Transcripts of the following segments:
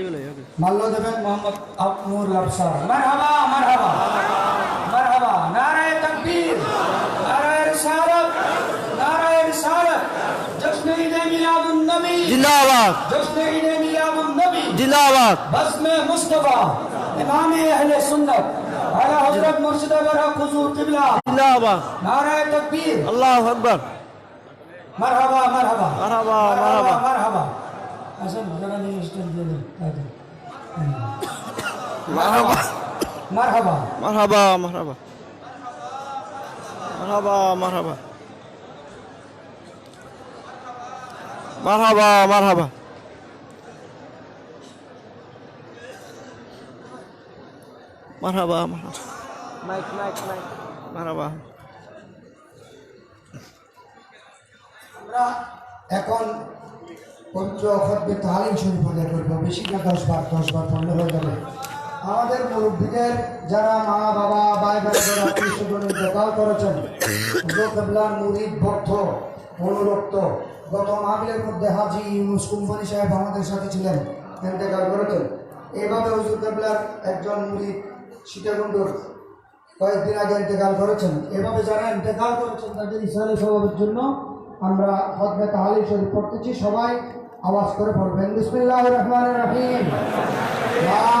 মাল্য দেবেন মোহাম্মদ আবনুর লাফসার মারহাবা মারহাবা। মারহাবা নারায় তকবীর। নারায় রিসালাত নারায় রিসালাত। জশ্ন ঈদে মিলাদুন নবী। জিন্দাবাদ। জশ্ন ঈদে মিলাদুন নবী। জিন্দাবাদ। বসম মুস্তাফা ইমাম আহলে সুন্নাত। আলা হযরত মুর্শিদ বরহক হুজুর কিবলা। জিন্দাবাদ। নারায় তকবীর। আল্লাহু আকবার। মারহাবা। মারহাবা মারহাবা মারহাবা। মারহাবা। আচ্ছা, আসলে ঘটনাটি স্টেপ দিল তাকে মারহাবা। এখন পবিত্র খতবে তালিম শরীফ আদায় করব। বেশি না, দশ বার, দশ পড়লে হয়ে যাবে। আমাদের মুরব্বীদের যারা মা, বাবা, ভাই বোনেরা আত্মীয় স্বজন ইন্তেকাল করেছেন কেবলার মুরিদ ভক্ত অনুরক্ত, গত মাহবিলের মধ্যে হাজি ইউনুস কুম্পানি সাহেব আমাদের সাথে ছিলেন ইন্তেকাল করেছেন। এইভাবে হুজুর কেবলার একজন মুরিদ সীতাকুণ্ডুর কয়েকদিন আগে ইন্তেকাল করেছেন। এভাবে যারা ইন্তেকাল করেছেন, তাদের ইসলামী স্বভাবের জন্য আমরা হজমে তাহালি শরীফ পড়তেছি। সবাই আওয়াজ করে পড়বেন বিসমিল্লাহ রহমান রহিম। লা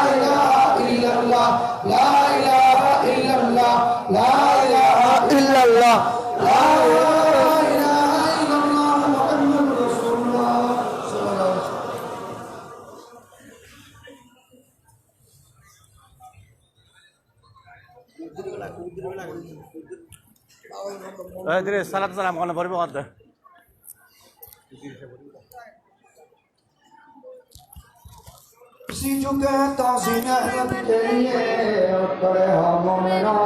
সালাম সালাম কখনো ভরবে কত চুকে তসিনে বিলিয়ে করে হমরা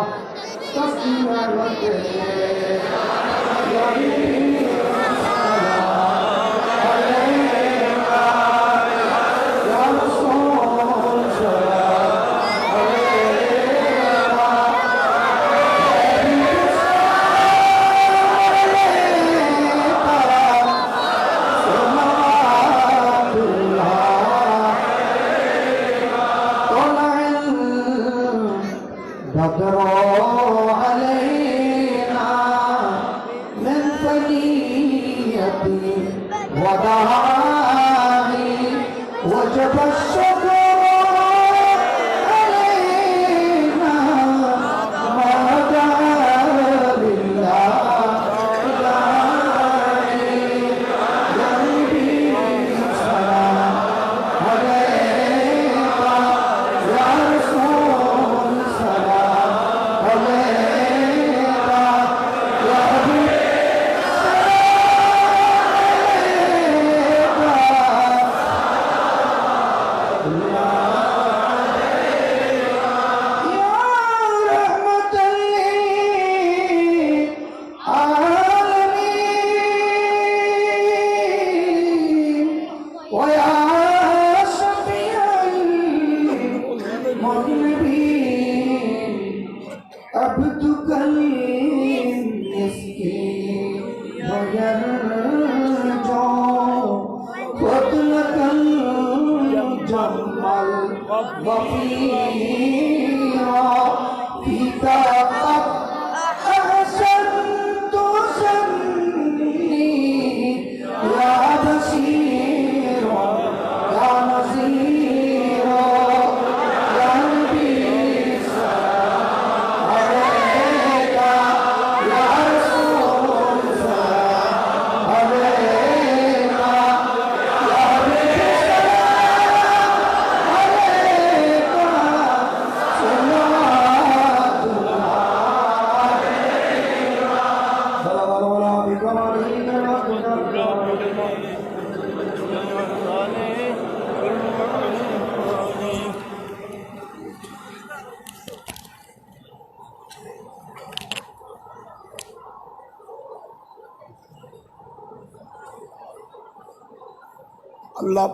তসিনে বিলিয়ে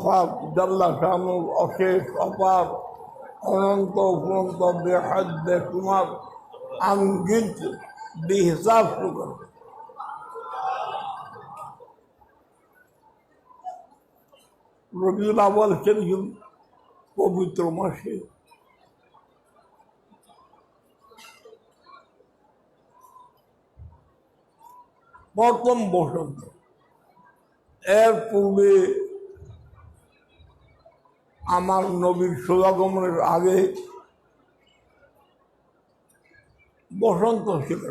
পাক জাল্লা শানুর অশেষ অপার, অনন্ত অফুরন্ত বেহাদ্দে তোমার আনগিন্ত বিহিসাব শুকর রবিউল আওয়াল পবিত্র মাসে। প্রথম বসন্ত। এর পূর্বে আমার নবীর সদাগমনের আগে বসন্ত ছিল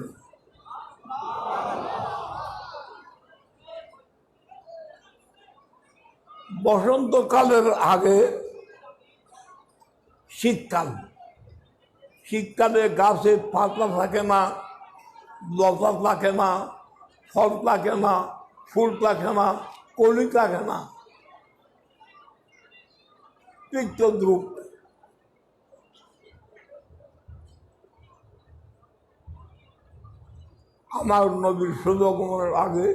বসন্তকালের আগে শীতকাল। শীতকালে গাছে পাতা থাকে না, লতা থাকে না, ফল থাকে না, ফুল থাকে না, কলি থাকে না। তিক্ত দ্রুপ আমার নবীর সুদগমনের আগে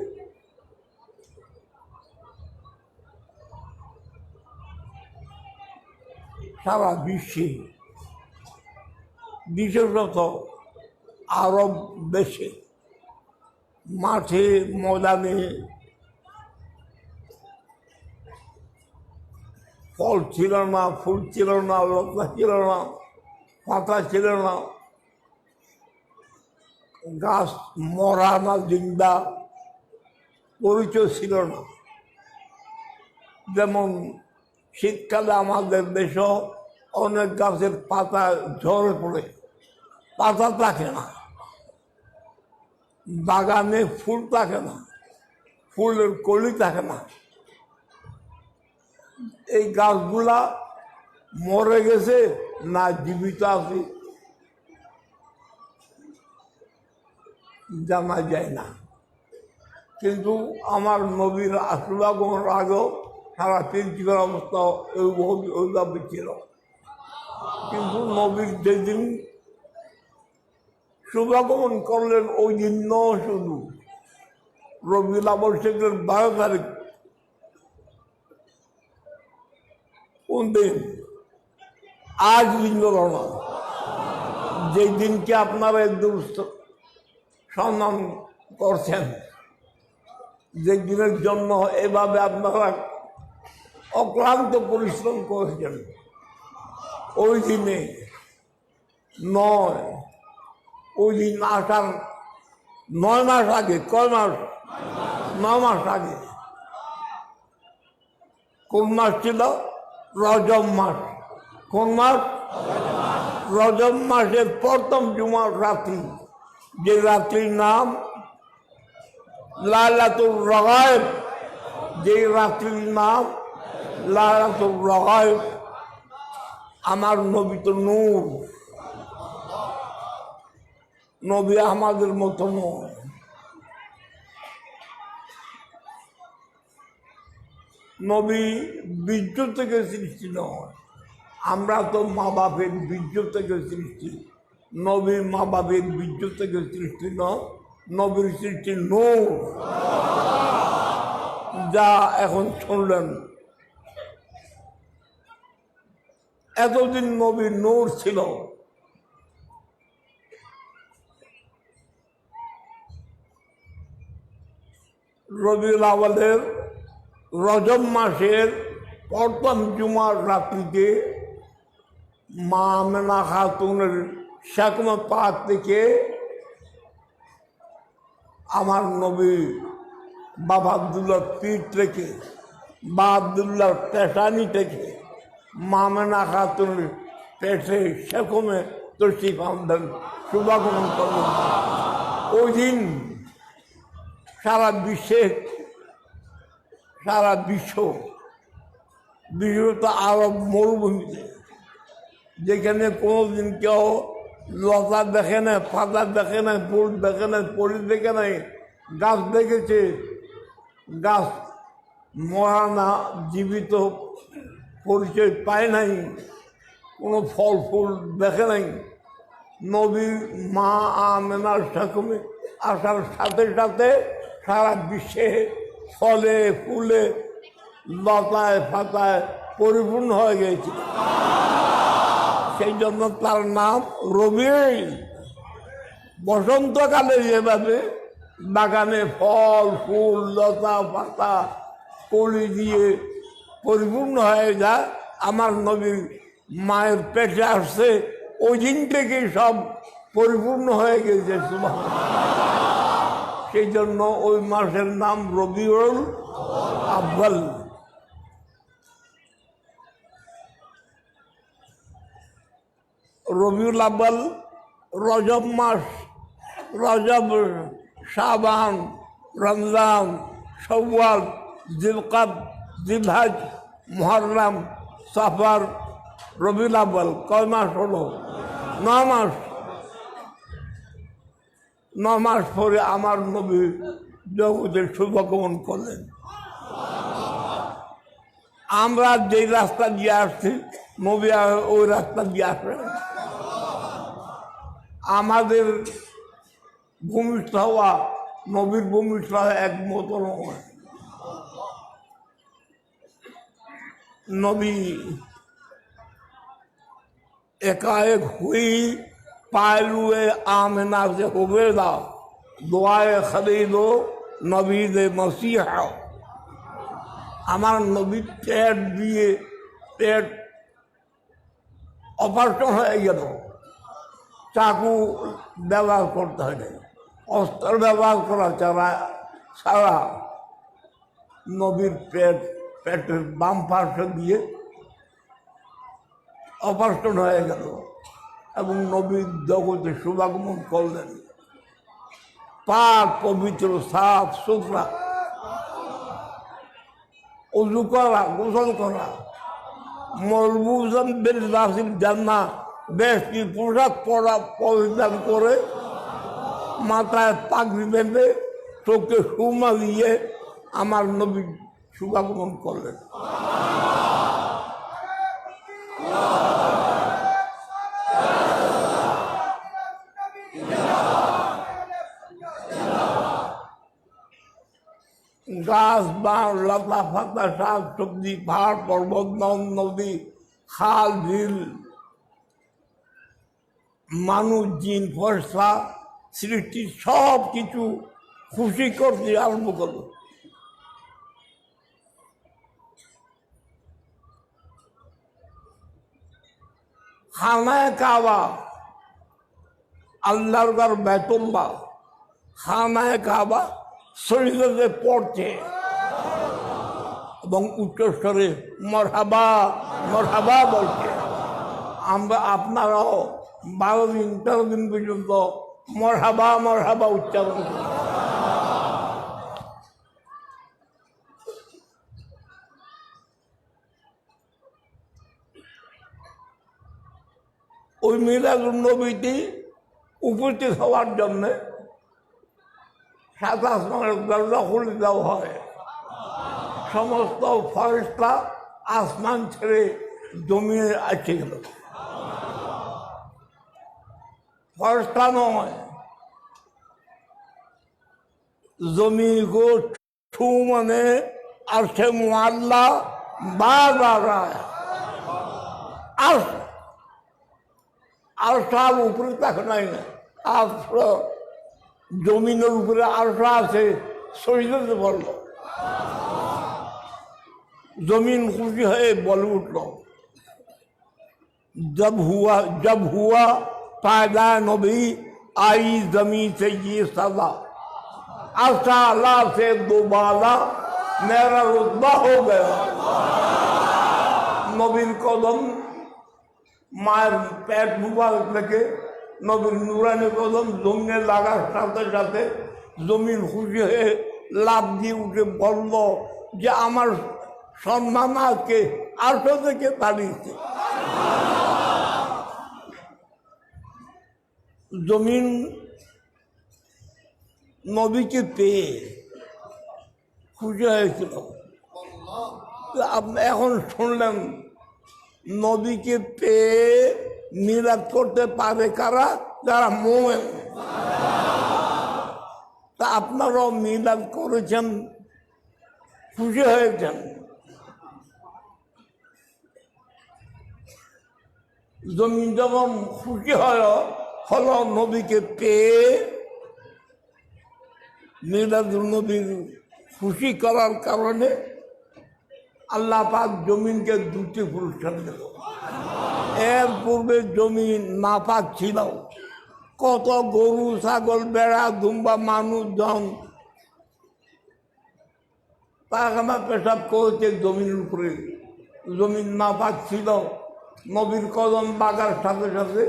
সারা বিশ্বে বিশেষত আরব দেশে মাঠে ময়দানে ফল ছিল না, ফুল ছিল না, লতা ছিল না, পাতা ছিল না। গাছ মরা না, জিন্দা, পরিচয় ছিল না। যেমন শীতকালে আমাদের দেশও অনেক গাছের পাতা ঝরে পড়ে, পাতা থাকে না। বাগানে ফুল থাকে না, ফুলের কলি থাকে না। এই গাছগুলা মরে গেছে না জীবিত আছে। জানা যায় না। কিন্তু আমার নবীর আশীর্বাগমনের আগেও সারা পৃথিবীর অবস্থা ওই- ওইভাবে ছিল। কিন্তু নবীর যেদিন শুভাগমন করলেন, ওই দিন শুধু রবিউল আবশ্যকের বারো তারিখ কোন দিন? আজ না যেই দিনকে আপনারা একদম সম্মান করছেন যে দিনের জন্য এভাবে আপনারা অক্লান্ত পরিশ্রম করেছেন, ওই দিনে নয়, ওই দিন আসার নয় মাস আগে, কয় মাস? নয় মাস আগে। কোন মাস ছিল? রজব মাস। কোন মাস? রজব মাসের প্রথম জুমার রাত্রি। যে রাত্রির নাম লালাতুর রগায়েব। যে রাত্রির নাম লালাতুর রগায়েব। আমার নবী তো নূর। নবী আমাদের মতো নয়। নবী বীর্য থেকে সৃষ্টি নয়। আমরা তো মা বাপের বীর্য থেকে সৃষ্টি। নবী মা বাপের বীর্য থেকে সৃষ্টি নয়, নবীর সৃষ্টি নূর। যা এখন শুনলেন। এতদিন নবীর নূর ছিল। রবিউল আওয়ালের রজব মাসের প্রথম জুমার রাত্রিতে মা আমেনা খাতুনের শেখমা পাক থেকে আমার নবী বাবা আবদুল্লার পীঠ থেকে বা আবদুল্লার পেশানি থেকে মামেনা খাতুনের পেটে শেখমে তশিফ আমদান শুভাগমন করলেন। ওই দিন সারা বিশ্বে সারা বিশ্ব বিশেষত আরব মরুভূমিতে, যেখানে কোনোদিন কেউ লতা দেখে না পাতা দেখে না ফুল দেখে না পরি দেখে নাই, গাছ দেখেছে। গাছ মরা না জীবিত পরিচয় পায় নাই, কোনো ফল ফুল দেখে নাই। নবীর মা আমেনার সাকমে আসার সাথে সাথে সারা বিশ্বে ফলে ফুলে লতায় ফাতায় পরিপূর্ণ হয়ে গেছে সেই জন্য তার নাম রবি বসন্তকালে যেভাবে বাগানে ফল, ফুল, লতা, পাতা, কলি দিয়ে পরিপূর্ণ হয়ে যায়, আমার নবীর মায়ের পেটে আসছে, ওই দিন থেকেই সব পরিপূর্ণ হয়ে গেছে সুবহানাল্লাহ। সেই জন্য ওই মাসের নাম রবিউল আব্বাল রবিউল আব্বাল রজব মাস, রজব শাবান, রমজান সওয়াল জিলকাদ, জিলহাজ, মহরম, সাফার, রবিউল আব্বাল কয় মাস হলো? ন মাস। নমাজ পরে আমার নবী জগতের শুভগমন করলেন। আমরা যেই রাস্তা দিয়ে আসছি, নবী ওই রাস্তা দিয়ে আসলেন। আমাদের ভূমিষ্ঠ হওয়া, নবীর ভূমিষ্ঠ হওয়া এক মতো নয় নবী একাএক হয়েই পায়লুয়ে আমেনা সে হবে দাও দোয়ায় খরিদো নবীদ মসিহ আমার নবী পেট দিয়ে পেট অপারেশন হয়ে গেল চাকু ব্যবহার করতে হয় অস্ত্র ব্যবহার করা ছাড়া ছাড়া নবীর পেট পেটের বাম পাশে দিয়ে অপারেশন হয়ে গেল এবং নবীর জগতে শুভাগমন করলেন। পাক পবিত্র সাফ সুতরা উজু করা, গোসল করা। মরবুজন বেল রাসিম জান্না বেশটি পোশাক পরা পরিধান করে মাথায় পাগড়ি বেঁধে চোখে সুমা দিয়ে আমার নবী শুভাগমন করলেন। গাছ, বাঁশ, লতা ফাতা শাক সবজি পাহাড় পর্বত নদ নদী, খাল, ঝিল, মানুষ, জিন ফসলা সৃষ্টি সব কিছু খুশি করতে আরম্ভ খানায় কাবা, আল্লাহর ঘর বেতম্বা খানায় কাবা শরীরে পড়ছে এবং উচ্চস্বরে মরহাবা মরহাবা বলছে। আমরা আপনারাও বারো দিন, তেরো দিন পর্যন্ত মরহাবা মরহাবা উচ্চারণ করি ওই মিলাদুল নবীটি উপস্থিত হওয়ার জন্যে সাত আসমানের দরজা খুলে দেওয়া হয়। সমস্ত ফরেস্টরা আসমান ছেড়ে জমিয়ে আছে গেল। ফরেস্টরা নয়, জমি গো ছু মানে আর সে মোয়াল্লা বার আর আর সব উপরে তাকে নাই না আর জমিনের উপরে আরশা আছে শরীরে বলল जमीन खुशी है बोल उठलो जब हुआ जब हुआ पैदा नबी आई जमीन से ये सदा असा अल्लाह से दोबारा मेरा रुतबा हो गया নবীর কদম মায়ের পেট মুবারক থেকে নবীর নুরানি কদম জমিনে লাগার সাথে সাথে জমিন খুশি হয়ে লাভ দিয়ে উঠে বলল যে আমার সম্মান আজকে আটশো থেকে দাঁড়িয়েছে জমিন নবীকে পেয়ে খুশি হয়েছিল এখন শুনলেন, নবীকে পেয়ে মিলাদ করতে পারে কারা? যারা মোমেন। তা আপনারাও মিলাদ করেছেন, খুশি হয়েছেন। জমি যখন খুশি হলো, হল নবীকে পেয়ে মিলাদ নবীর খুশি করার কারণে আল্লাহ পাক জমিনকে দুটি পুরস্কার দেব এর পূর্বে জমিন নাপাক ছিল। কত গরু, ছাগল বেড়া দুম্বা মানুষজন পায়খানা পেশাব করেছে জমির উপরে। জমিন নাপাক ছিল। নবীর কদম বাগার সাথে সাথে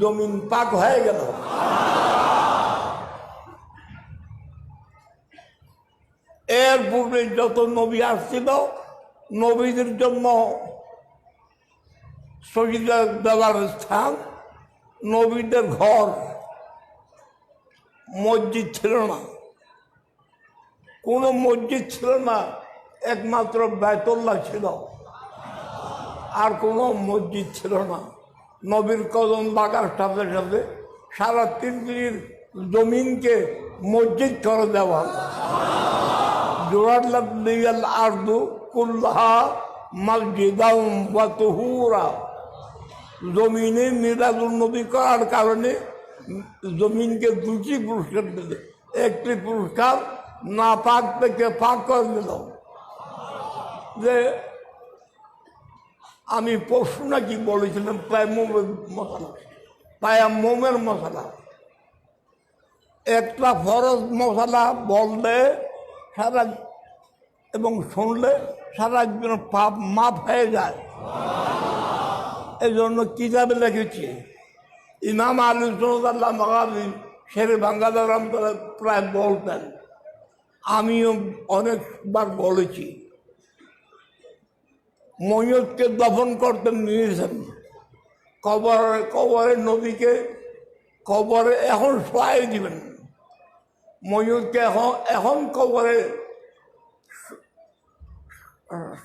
জমিন পাক হয়ে গেল। এর পূর্বে যত নবী আসছিল, নবীদের জন্য শহীদা দেওয়ার স্থান, নবীদের ঘর, মসজিদ ছিল না। কোনো মসজিদ ছিল না, একমাত্র বেতল্লা ছিল। আর কোনো মসজিদ ছিল না। নবীর কদম বাগার সাথে সাথে সারা পৃথিবীর জমিনকে মসজিদ করে দেওয়া জোরাল্লাহ লিয়াল আর্দু কুল্লাহা মসজিদাম ওয়া তুহুরা। জমিনে মিরাজুল নবী করার কারণে জমিনকে দুটি পুরস্কার দিলে। একটি পুরস্কার না পাক থেকে পাক করে দিল। যে আমি পশু নাকি বলেছিলাম, প্রায় মোমের মশলা। প্রায় মোমের মশলা। একটা ফরজ মশলা বললে সারা এবং শুনলে সারা জীবন পাপ মাফ হয়ে যায়। এই জন্য কিতাবে লিখেছি ইমাম আলী সৌদাল্লাহ মাগাবি শেরে রহমতুল্লাহ প্রায় বলতেন। আমিও অনেকবার বলেছি। ময়ূরকে দফন করতে নিয়েছেন। কবর কবরের নদীকে কবরে এখন শোয়াই দিবেন। ময়ূরকে এখন এখন কবরে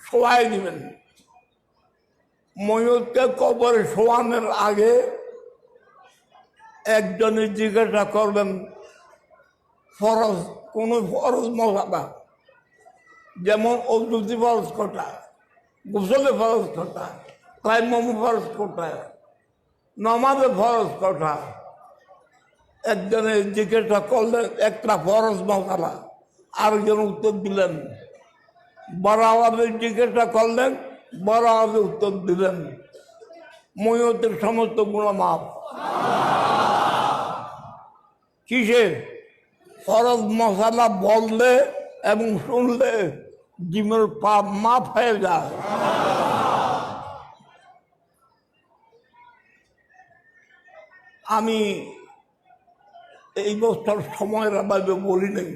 শোয়াই দিবেন। ময়ূরকে কবরে শোয়ানোর আগে একজনে জিজ্ঞাসা করবেন, ফরজ, কোন ফরজ মশালা যেমন অদ্যুতি ফরজ কটা গোসলে ফরজ কটা কাইমম ফরজ কটা নমাজে ফরজ কটা একজনে জিজ্ঞাসা করলেন, একটা ফরজ মশালা আরেকজন উত্তর দিলেন আওয়াজে জিজ্ঞাসা করলেন বড় উত্তর দিলেন ময়ূরের সমস্ত গুণ মাপ কিসে? ফরজ মশালা বললে এবং শুনলে জিমের পাপ মাপ হয়ে যায়। আমি এই বছর সময়ের অভাবে বলি নাই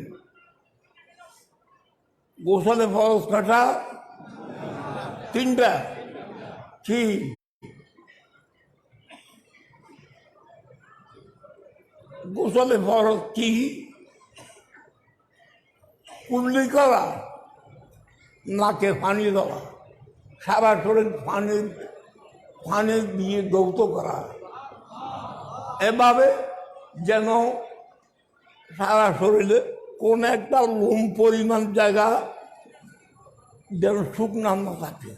গোসলে ফরজ কাটা তিনটা। কি? গোসলে ফরজ কি? কুল্লি করা? নাকে পানি দেওয়া? সারা শরীর পানি পানি দিয়ে দৌত করা? এভাবে যেন সারা শরীরে কোন একটা লোম পরিমাণ জায়গা যেন শুকনা না থাকে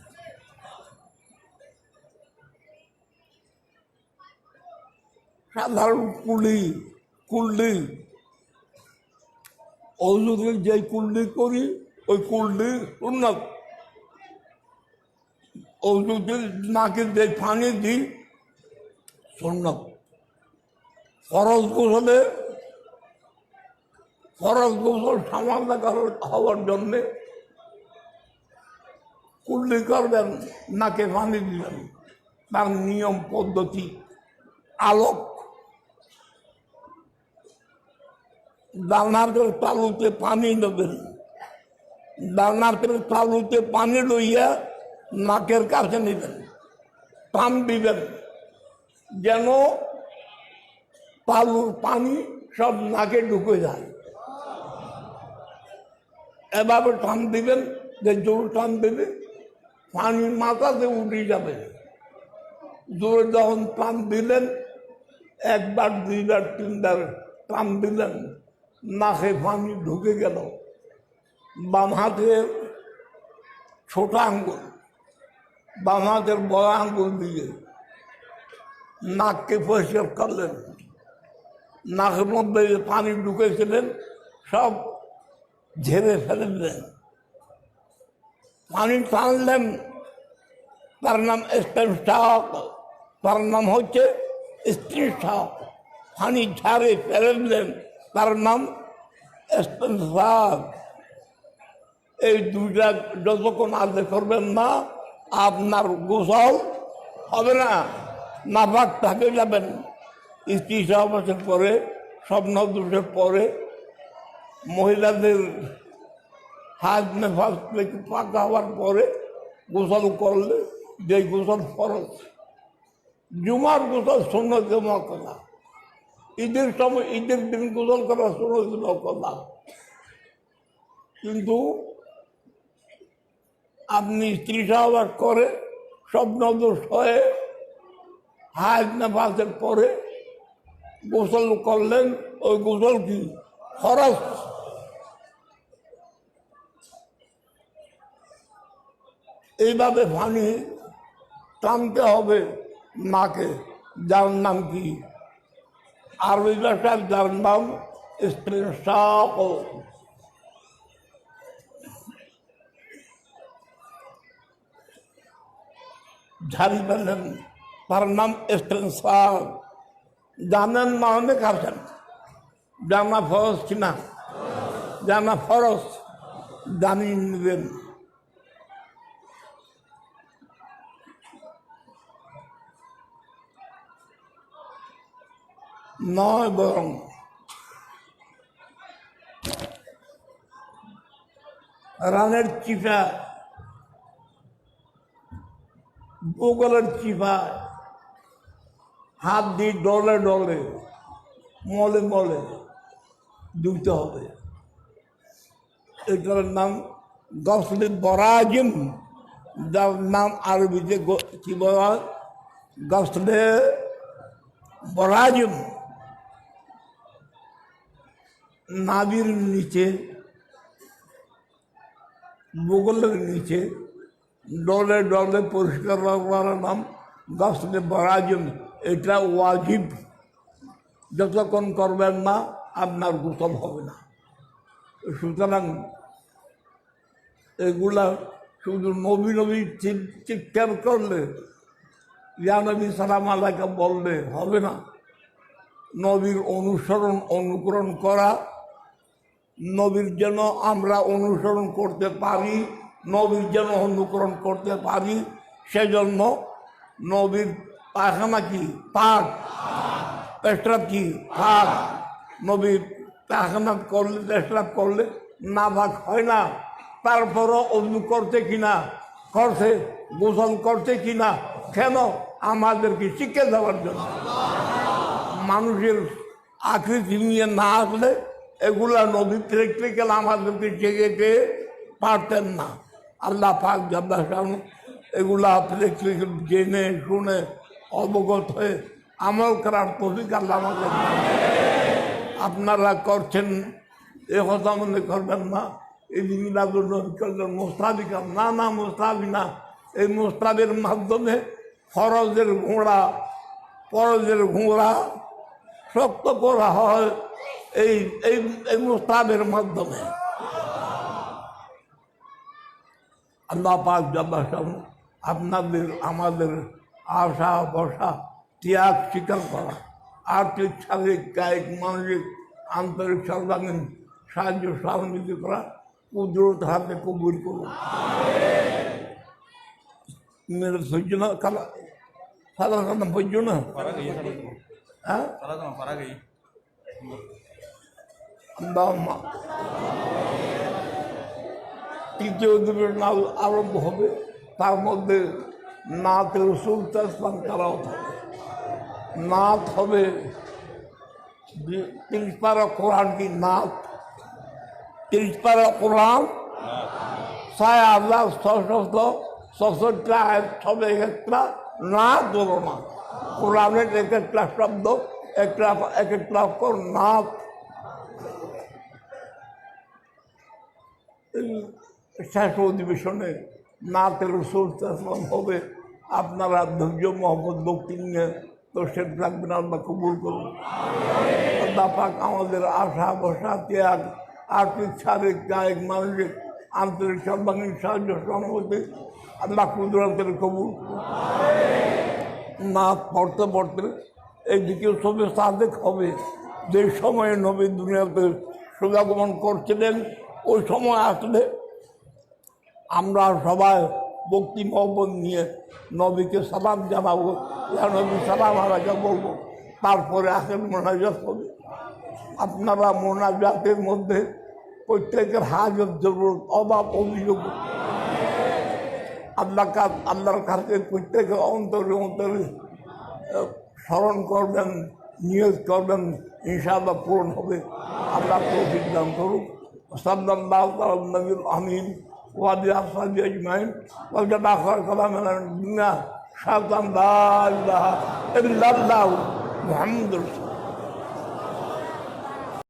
সাধারণ কুলি কুল্লি অজুদের যে কুল্লি করি, ওই কুল্লি উন্নত অজুদের নাকে যে পানি দিই সুন্নত ফরজ গোসলে ফরজ গোসল সামান্য হওয়ার জন্যে কুল্লি করবেন, নাকে পানি দিবেন। তার নিয়ম, পদ্ধতি, আলোক। ডালনাথের তালুতে পানি নেবেন ডালনাথের তালুতে পানি লইয়া নাকের কাছে নেবেন। টান দিবেন। যেন তালুর পানি সব নাকে ঢুকে যায়। এভাবে টান দিবেন, যে জোর টান দেবে পানি মাথাতে উঠে যাবে। জোরে যখন টান দিলেন, একবার, দুইবার, তিনবার টান দিলেন, নাকে পানি ঢুকে গেল। বাম হাতের ছোট আঙ্গুল, বাম হাতের বড় আঙ্গুল দিয়ে নাককে পরিষ্কার করলেন। নাকের মধ্যে পানি ঢুকেছিলেন, সব ঝেড়ে ফেলে দিলেন পানি টানলেন তার নাম স্টেনস্টাক তার নাম হচ্ছে স্ত্রী স্ত্রীস্টাক পানি ঝাড়ে ফেলে দিলেন তার নাম স্টেনস্টাক এই দুইটা যতক্ষণ আদায় করবেন না, আপনার গোসল হবে না, নাফাক থাকে যাবেন। স্ত্রী সহবাসের পরে, স্বপ্ন দুষের পরে, মহিলাদের হাত নেফাস থেকে পাকা হওয়ার পরে গোসল করলে যে গোসল ফরজ। জুমার গোসল সুন্নত কথা ঈদের সময় ঈদের দিন গোসল করা সুন্নত কথা কিন্তু আপনি স্ত্রী সহবাস করে স্বপ্ন দোষ হয়ে হাজ নাফাসের পরে গোসল করলেন, ওই গোসল কি খরচ এইভাবে পানি টানতে হবে মাকে। যার নাম কি? আরবি ভাষার যার নাম স্ত্রীসাক ঝাড়ি ফেললেন তার নাম স্ত্রীসাক জানেন না অনেক আছেন জানা ফরজ কিনা? জানা ফরজ? জানিয়ে নেবেন। নয় বরং রানের চিপা, বগলের চিপা, হাত দিয়ে ডলে ডলে, মলে মলে দুইতে হবে এটার নাম গসলে বরাজিম, যার নাম আরবিতে কি বলা? গসলে বরাজিম নাবির নিচে বগলের নিচে, ডলে ডলে পরিষ্কার রাখার নাম গসলে বরাজিম এটা ওয়াজিব। যতক্ষণ করবেন না, আপনার গোসল হবে না। সুতরাং এগুলা শুধু নবী নবী চিৎকার করলে, ইয়া নবী সালাম আলাইকে বললে হবে না। নবীর অনুসরণ, অনুকরণ করা নবীর যেন আমরা অনুসরণ করতে পারি, নবীর যেন অনুকরণ করতে পারি, সেজন্য নবীর পায়খানা কি? পাক। পেশরাব কি? পাক। নবী পায়খানা করলে, পেশরাব করলে না ভাগ হয় না। তারপরও অন্য করতে কিনা? করছে, গোসল করতে কিনা? কেন? আমাদেরকে শিক্ষা দেওয়ার জন্য। মানুষের আকৃতি নিয়ে না আসলে এগুলা নদী প্র্যাকটিক্যাল আমাদেরকে জেগেতে পারতেন না। আল্লাহ পাক জাব্বাসান এগুলা প্র্যাকটিক্যাল জেনে শুনে অবগত হয়ে আমল করার তফিক আল্লাহ আপনারা করছেন, এ কথা মনে করবেন না। এই নবী করলেন না না মোস্তাবি না। এই মোস্তাবের মাধ্যমে ফরজের ঘোড়া ফরজের ঘোড়া শক্ত করা হয়। এই এই এই মোস্তাবের মাধ্যমে। আল্লাহ পাক জব্বাসাম আপনাদের আমাদের আশা বসা ত্যাগ স্বীকার করা। আর্থিক শারীরিক কায়িক মানসিক আন্তরিক সর্বাঙ্গীন সাহায্য সহযোগী করা। কুদরত হাতে কবুল করুন। মেরে সহ্য না কালা সাদা সাদা সহ্য না হ্যাঁ? বাবা তৃতীয় দিনের নাম আরম্ভ হবে। তার মধ্যে নাথের রসুল তাসলাম তারাও থাকে নাথ হবে তিরিশ পারা কোরআন কি নাথ? তিরিশ পারা কোরআন? সায় আল্লাহ ছশত ছষট্টি আয়াত সবে একটা নাথ হলো না। কোরআনের এক একটা শব্দ, একটা এক একটা নাথ। শেষ অধিবেশনে না নাতের রসুল হবে। আপনারা ধৈর্য মোহাম্মদ ভক্তি নিয়ে তো সে রাখবেন, আল্লাহ কবুল করুন। আল্লাহ পাক আমাদের আশা, ভরসা, ত্যাগ, আর্থিক, শারীরিক কায়িক মানসিক, আন্তরিক সর্বাঙ্গীন সাহায্য, সহানুভূতি, আল্লাহ কুদরতের কবুল। না পড়তে পড়তে এই দ্বিতীয় ছবি সাদেক হবে। যে সময়ে নবী দুনিয়াতে সুগাগমন করছিলেন ওই সময় আসলে আমরা সবাই ভক্তি মহব্বত নিয়ে নবীকে সালাম জানাব, ইয়া নবী সালাম আলাকে বলব। তারপরে আসেন মোনাজাত হবে। আপনারা মোনাজাতের মধ্যে প্রত্যেকের হাজত জরুর, অভাব, অভিযোগ। আল্লাহ কাজ আল্লাহর কাছে প্রত্যেকের অন্তরে অন্তরে স্মরণ করবেন, নিয়োগ করবেন, ইনশাআল্লাহ পূরণ হবে। আল্লাহ তৌফিক দান করুক। وصلى الله على النبي الأمين وعلى أصحابه أجمعين. وجمع خلق من الدنيا. شرطا لا إله إلا الله. محمد رسول